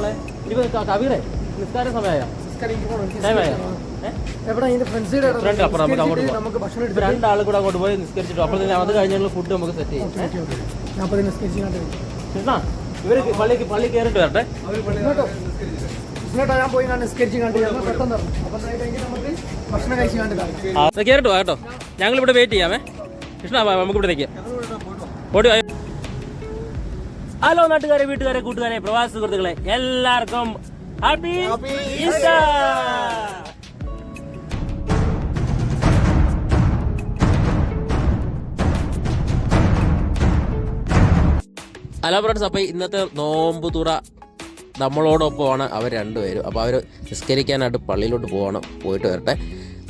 നമ്മളെ ഇനിയിപ്പോ കവിറെ നിസ്കാര സമയമായ? ടൈമായ രണ്ടാളും കൂടെ അങ്ങോട്ട് പോയി നിസ്കരിച്ചിട്ട് അപ്പോൾ തന്നെ അത് കഴിഞ്ഞുള്ള ഫുഡ് നമുക്ക് സെറ്റ് ചെയ്യാം. കൃഷ്ണ ഇവർ പള്ളിക്ക് പള്ളി കയറിട്ട് വരട്ടെ. കേട്ടോ. ഞങ്ങൾ ഇവിടെ വെയിറ്റ് ചെയ്യാമേ കൃഷ്ണ നമുക്ക് ഇവിടെ നിൽക്കാം ഓടി. ഹലോ നാട്ടുകാരെ വീട്ടുകാരെ കൂട്ടുകാരെ പ്രവാസി സുഹൃത്തുക്കളെ എല്ലാവർക്കും ഹാപ്പി ഈസ്റ്റർ. ഹലോ ഫ്രണ്ട്സ് അപ്പോൾ ഇന്നത്തെ നോമ്പ് തുറ നമ്മളോടൊപ്പമാണ് അവർ രണ്ടുപേരും. അപ്പോൾ അവർ നിസ്കരിക്കാനായിട്ട് പള്ളിയിലോട്ട് പോകണം പോയിട്ട് വരട്ടെ.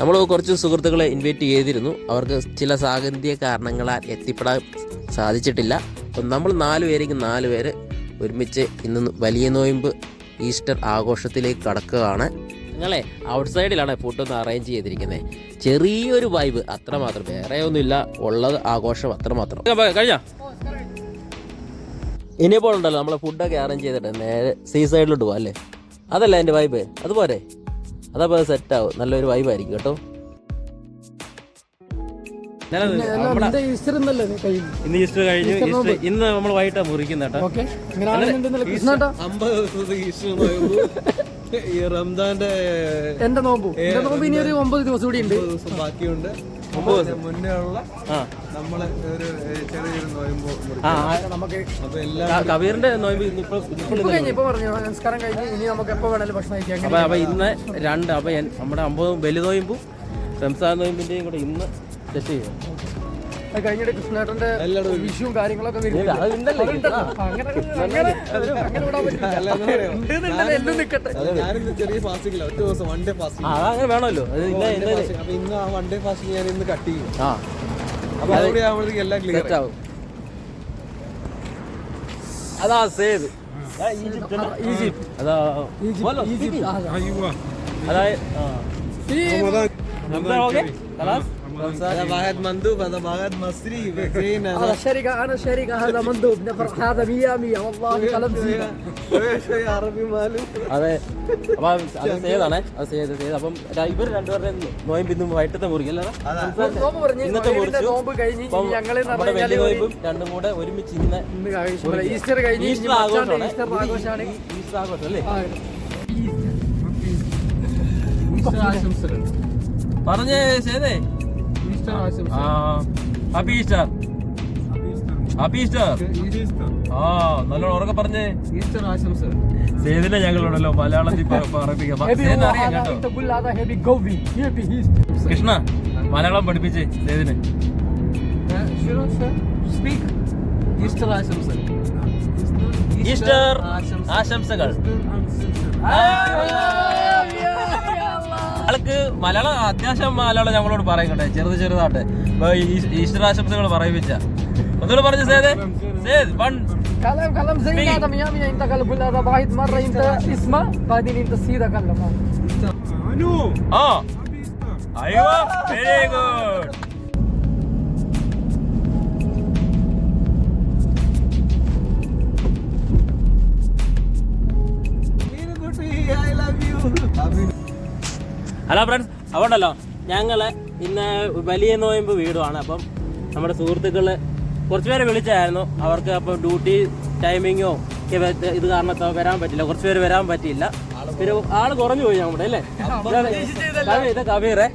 നമ്മൾ കുറച്ച് സുഹൃത്തുക്കളെ ഇൻവൈറ്റ് ചെയ്തിരുന്നു. അവർക്ക് ചില സാങ്കേതിക കാരണങ്ങളാൽ എത്തിപ്പെടാൻ സാധിച്ചിട്ടില്ല. അപ്പം നമ്മൾ നാല് പേരെങ്കിൽ നാല് പേര് ഒരുമിച്ച് ഇന്ന് വലിയ നോയമ്പ് ഈസ്റ്റർ ആഘോഷത്തിലേക്ക് കടക്കുകയാണ്. നിങ്ങളെ ഔട്ട് സൈഡിലാണ് ഫുഡ് ഒന്ന് അറേഞ്ച് ചെയ്തിരിക്കുന്നത് ചെറിയൊരു വൈബ് അത്രമാത്രം വേറെ ഒന്നുമില്ല. ഉള്ളത് ആഘോഷം അത്രമാത്രം. കഴിഞ്ഞാ? ഇനിയിപ്പോൾ ഉണ്ടല്ലോ നമ്മളെ ഫുഡൊക്കെ അറേഞ്ച് ചെയ്തിട്ട് നേരെ സീ സൈഡിലോട്ട് പോകാം അല്ലേ? അതല്ല എന്റെ വൈബ് അതുപോലെ അതപ്പോൾ സെറ്റ് ആവും. നല്ലൊരു വൈബായിരിക്കും കേട്ടോ. ഇന്ന് ഈസ്റ്റർ കഴിഞ്ഞു. ഈസ്റ്റർ ഇന്ന് നമ്മൾ വൈകിട്ടാണ് മുറിക്കുന്ന അമ്പത് ദിവസത്തെ ഈസ്റ്റർ നോയമ്പ് ഈ റംദാന്റെ എന്റെ നോമ്പ്. എന്റെ നോമ്പ് ഇനി ഒരു ഒമ്പത് ദിവസം കൂടി ഉണ്ട്. ദിവസം ബാക്കിയുണ്ട്. മുന്നേ ഉള്ള ഒരു ചെറിയൊരു നോയമ്പ് കബീറിന്റെ നോയമ്പ് ഇപ്പൊ പറഞ്ഞു. നമസ്കാരം കഴിഞ്ഞ് ഇനി നമുക്ക് എപ്പോ വേണേലും ഭക്ഷണം കഴിക്കാം. അപ്പൊ അപ്പൊ ഇന്ന് രണ്ട് അപ്പൊ നമ്മുടെ അമ്പതും ബലി നോയമ്പും റംസാൻ നോയമ്പിന്റെയും കൂടെ ഇന്ന് സെറ്റ് ചെയ്യും. അത് കഴിഞ്ഞിട്ട് കൃഷ്ണേട്ടന്റെ വിഷുവും കാര്യങ്ങളൊക്കെ അങ്ങനെ അങ്ങനെ അങ്ങനെ പറ്റില്ല. അല്ല, എന്താ പറയാ? ഉണ്ടെന്നുണ്ടെങ്കിൽ എല്ലാം ചെറിയ ഫാസ്റ്റിംഗ് ഒരു ദിവസം വൺ ഡേ ഫാസ്റ്റിംഗ് ആ വേണമല്ലോ. അപ്പൊ ഇന്ന് ആ വൺ ഡേ ഫാസ്റ്റിംഗ് ഞാൻ ഇന്ന് കട്ട് ചെയ്യും. അപ്പൊ അതുകൂടി ആവുമ്പോഴത്തേക്ക് എല്ലാം ക്ലിയർ ആവും. അതാ സേവ് ഈജിപ്ത് അതാ ഈജിപ്ത് ആ, അതായത് ആ. റംസാൻ ഓക്കേ? خلاص؟ هذا واحد مندوب هذا واحد مصري زين هذا الشركة أنا الشركة هذا مندوب نفر هذا مية مية والله قلم زينة شوية شوية عربي مالو അതെ അപ്പൊ അത് സേതാണേ അത് സേത് സേത് അപ്പം ഇവർ രണ്ടുപേരുടെ നോയമ്പ് ഇന്നും വൈകിട്ടത്തെ മുറിക്കല്ലേ നോമ്പ് പറഞ്ഞ് ഇന്നത്തെ ഇതിന്റെ മുറിച്ചു നോമ്പ് കഴിഞ്ഞ് അപ്പം ഇനി ഞങ്ങള് എന്ന് നമ്മുടെ പറഞ്ഞാല് വലിയ ഒരു- നോയമ്പും രണ്ടും കൂടെ ഒരുമിച്ച് ഇന്ന് ഇന്ന് ആഘോഷം ഈസ്റ്റർ കഴിഞ്ഞ് ഇനി ഈസ്റ്റർ മച്ചാന്റെ ആഘോഷമാണ് ഈസ്റ്റർ ആഘോഷമാണ് ഈസ്റ്റർ ആഘോഷം അല്ലേ ആ, പറഞ്ഞേ സേതേ ആ ഹാപ്പി ഈസ്റ്റർ ഹാപ്പി ഈസ്റ്റർ ആ ഈസ്റ്റർ ഞങ്ങളുണ്ടല്ലോ മലയാളത്തിൽ അറിയാം കൃഷ്ണ മലയാളം പഠിപ്പിച്ചേ സേതിന് ഈസ്റ്റർ ഈസ്റ്റർ ആശംസകൾ. ആൾക്ക് മലയാളം അത്യാവശ്യം മലയാളം ഞങ്ങളോട് പറയും കേട്ടെ ചെറുത് ചെറുതാട്ടെ ഇപ്പൊ ഈ- ഈസ്റ്റർ ആശംസകൾ പറയിപ്പിച്ച ഒന്നുകൂടെ പറഞ്ഞു സേത് സേത് വൺ كلام كلام زي Speak. هذا مية مية انت قال قول هذا واحد مرة انت اسمه بعدين انت سيدا كلم ആ അയ്യോ വെരി ഗുഡ് ഹലോ ഫ്രണ്ട്സ് അതുകൊണ്ടല്ലോ ഞങ്ങൾ ഇന്ന് വലിയ നോയമ്പ് വീടുമാണ് അപ്പം നമ്മുടെ സുഹൃത്തുക്കൾ കുറച്ച് പേരെ വിളിച്ചായിരുന്നു. അവർക്ക് അപ്പോൾ ഡ്യൂട്ടി ടൈമിങ്ങോ ഇത് കാരണത്തോ വരാൻ പറ്റില്ല. കുറച്ച് പേര് വരാൻ പറ്റിയില്ല. പിന്നെ ആൾ കുറഞ്ഞു പോയി നമ്മുടെ അല്ലേ? ഇത് കബീറെ.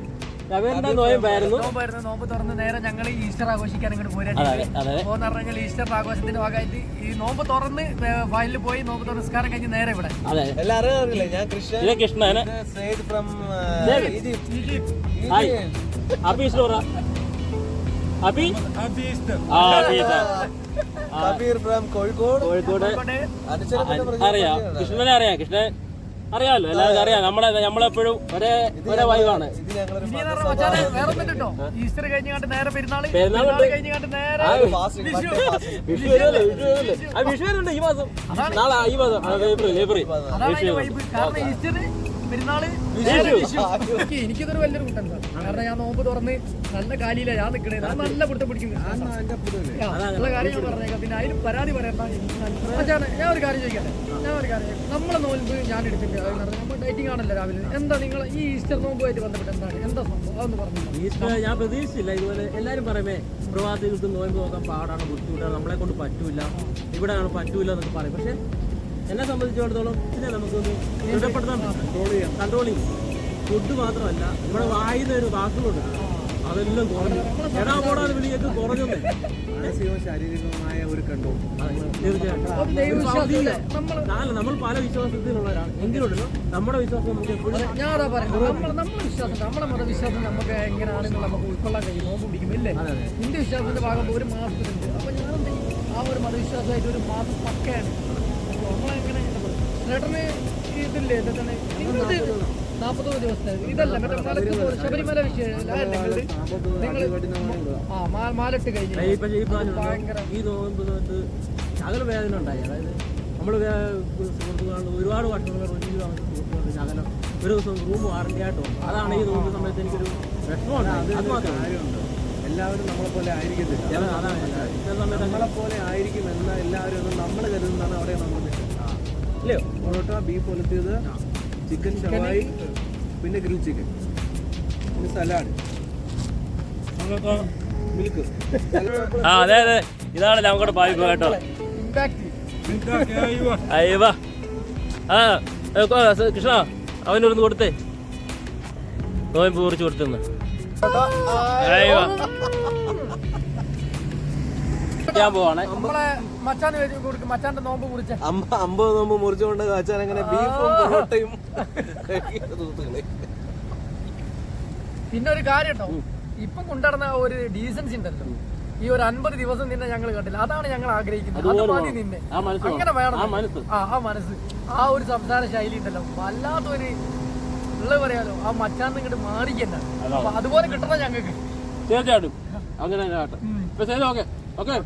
നോമ്പായിരുന്നു നോമ്പ് തുറന്ന് നേരെ ഞങ്ങൾ ഈസ്റ്റർ ആഘോഷിക്കാൻ ഇങ്ങോട്ട് അതെ പോരാ അതെ പോന്ന് പറഞ്ഞാൽ ഈസ്റ്റർ ആഘോഷത്തിന്റെ ഭാഗമായിട്ട് ഈ നോമ്പ് തുറന്ന് ഫയലിൽ പോയി നോമ്പ് തുറന്ന് നിസ്കാരം കഴിഞ്ഞ് നേരെ ഇവിടെ. അറിയില്ലേ? ഞാൻ ഫ്രം ഫ്രം കോഴിക്കോട്. കോഴിക്കോട്. അറിയാം. കൃഷ്ണനെ അറിയാം. കൃഷ്ണൻ അറിയാമല്ലോ എല്ലാവർക്കും അറിയാം. നമ്മളെ നമ്മളെപ്പോഴും ഒരേ ഒരേ വൈവാണ് ഈസ്റ്റർ കഴിഞ്ഞാണ്ട് നേരെ പെരുന്നാൾ. പെരുന്നാൾ പെരുന്നാൾ നേരെ വിഷു. വിഷു വരുമല്ലോ വിഷു വരുമല്ലോ ആ വിഷു വരുന്നുണ്ട് ഈ മാസം. നാളെ ഈ മാസം. ഏപ്രിൽ ഏപ്രിൽ വിഷു ഈസ്റ്റർ പെരുന്നാൾ എനിക്കിതൊരു വലിയൊരു കൂട്ടം കാരണം ഞാൻ നോമ്പ് തുറന്ന് നല്ല കാലിയില ഞാൻ നിൽക്കണേ ഞാൻ നല്ല പിടുത്തം പിടിക്കുന്നു നല്ല കാര്യം ഞാൻ പറഞ്ഞേക്കാം. പിന്നെ അതിന് പരാതി പറയണ്ട. ഞാൻ ഒരു കാര്യം ചോദിക്കട്ടെ? ഞാൻ ഒരു കാര്യം ചോദിക്കാം. നമ്മളെ നോമ്പ് ഞാൻ എടുത്തിട്ട് നമ്മൾ ഡേറ്റിംഗ് ആണല്ലോ രാവിലെ. എന്താ നിങ്ങൾ ഈ ഈസ്റ്റർ നോമ്പുമായിട്ട് ബന്ധപ്പെട്ട് എന്താണ്? എന്താ സംഭവം? അതൊന്ന് പറഞ്ഞു ഈസ്റ്റർ ഞാൻ പ്രതീക്ഷിച്ചില്ല. ഇതുപോലെ എല്ലാരും പറയുമേ പ്രഭാതത്തിൽ നോയമ്പ് നോക്കാൻ പാടാണ് ബുദ്ധിമുട്ടാണ്? നമ്മളെ കൊണ്ട് പറ്റൂല. ഇവിടെയാണ് പറ്റൂല എന്നൊക്കെ പറയും. പക്ഷെ എന്നെ സംബന്ധിച്ചിടത്തോളം ഇതിനെ നമുക്കൊന്ന് ദൃഢപ്പെടുത്താൻ കൺട്രോൾ ചെയ്യാം. കൺട്രോൾ ഫുഡ് മാത്രമല്ല നമ്മുടെ വായുന്ന ഒരു വാക്കുകളുണ്ട്. അതെല്ലാം കുറഞ്ഞു. എടാ പോടാതെ വിളിയൊക്കെ കുറഞ്ഞു മാനസികവും ശാരീരികവുമായ ഒരു കണ്ടോം തീർച്ചയായിട്ടും നമ്മൾ പല വിശ്വാസത്തിലുള്ളവരാണ്. എങ്കിലുണ്ടല്ലോ നമ്മുടെ വിശ്വാസം നമുക്ക് എപ്പോഴും ഞാൻ അതാ പറയുന്നത് നമ്മൾ നമ്മുടെ വിശ്വാസം നമ്മുടെ മതവിശ്വാസം നമുക്ക് എങ്ങനെയാണെന്ന് നമുക്ക് ഉൾക്കൊള്ളാൻ കഴിയും. നോമ്പ് പിടിക്കും ഇല്ലേ ഹിന്ദു വിശ്വാസത്തിന്റെ ഭാഗം ഒരു മാസത്തിലുണ്ട്. അപ്പൊ ഞാൻ ആ ഒരു മതവിശ്വാസമായിട്ട് ഒരു മാസം പക്കയാണ്. ചേട്ടന് ഇതില്ലേ നിങ്ങളിത് നാൽപ്പത്തൊന്ന് ദിവസത്തെ ഇതല്ല മറ്റേ മലക്ക് ശബരിമല വിഷയം നിങ്ങൾ ആ മാലിട്ട് കഴിഞ്ഞു. ഈ നോമ്പ് തൊട്ട് ശകല വേദന ഉണ്ടായി. അതായത് നമ്മൾ സുഹൃത്തുക്കളുണ്ട് ഒരുപാട് വർഷങ്ങൾ ശകലം. ഒരു ദിവസം റൂം വാറണ്ടി ആയിട്ട് വന്നു. അതാണ് ഈ നോമ്പ് സമയത്ത് എനിക്കൊരു വിഷമമുണ്ട് അത് മാത്രം കാര്യമുണ്ട്. എല്ലാവരും നമ്മളെ പോലെ ആയിരിക്കത്തില്ല. ചില അതാണ്. ചില സമയത്ത് നമ്മളെ പോലെ ആയിരിക്കും എന്ന എല്ലാവരും ഒന്നും നമ്മൾ കരുതുന്നതാണ് അവിടെ നമ്മൾ പൊറോട്ട ബീഫ് ഒലത്തിയത് ചിക്കൻ ഷവായി പിന്നെ ഗ്രിൽ ചിക്കൻ പിന്നെ സലാഡ് മിൽക്ക് ആ അതെ അതെ. ഇതാണ് ഞങ്ങളുടെ ഭാവി കേട്ടോ. അയ്യവാ ആ കൃഷ്ണ അവനൊന്ന് കൊടുത്തേ. നോയമ്പ് കുറിച്ച് കൊടുത്തുന്ന്. അയ്യവാ ഞാൻ പോവാണേ. നമ്മളെ മച്ചാന് വേണ്ടി കൊടുക്കും മച്ചാന്റെ നോമ്പ് മുറിച്ച. അമ്പ അമ്പത് നോമ്പ് മുറിച്ചുകൊണ്ട് കാച്ചാൻ അങ്ങനെ ബീഫും പൊറോട്ടയും പിന്നെ ഒരു കാര്യം കേട്ടോ ഇപ്പൊ കൊണ്ടുവരുന്ന ഒരു ഡീസൻസി ഉണ്ടല്ലോ. ഈ ഒരു അൻപത് ദിവസം നിന്നെ ഞങ്ങൾ കണ്ടില്ല. അതാണ് ഞങ്ങൾ ആഗ്രഹിക്കുന്നത്. അത് മതി നിന്നെ. ആ മനസ്സ് അങ്ങനെ വേണം. ആ മനസ്സ്. ആ മനസ്സ്. ആ ഒരു സംസാര ശൈലി ഉണ്ടല്ലോ. വല്ലാത്തൊരു ഉള്ളത് പറയാലോ. ആ മച്ചാന്ന് ഇങ്ങോട്ട് മാറിക്കണ്ട. അപ്പൊ അതുപോലെ കിട്ടണം ഞങ്ങൾക്ക്. തീർച്ചയായിട്ടും. അങ്ങനെ ഓക്കെ. ഓക്കെ.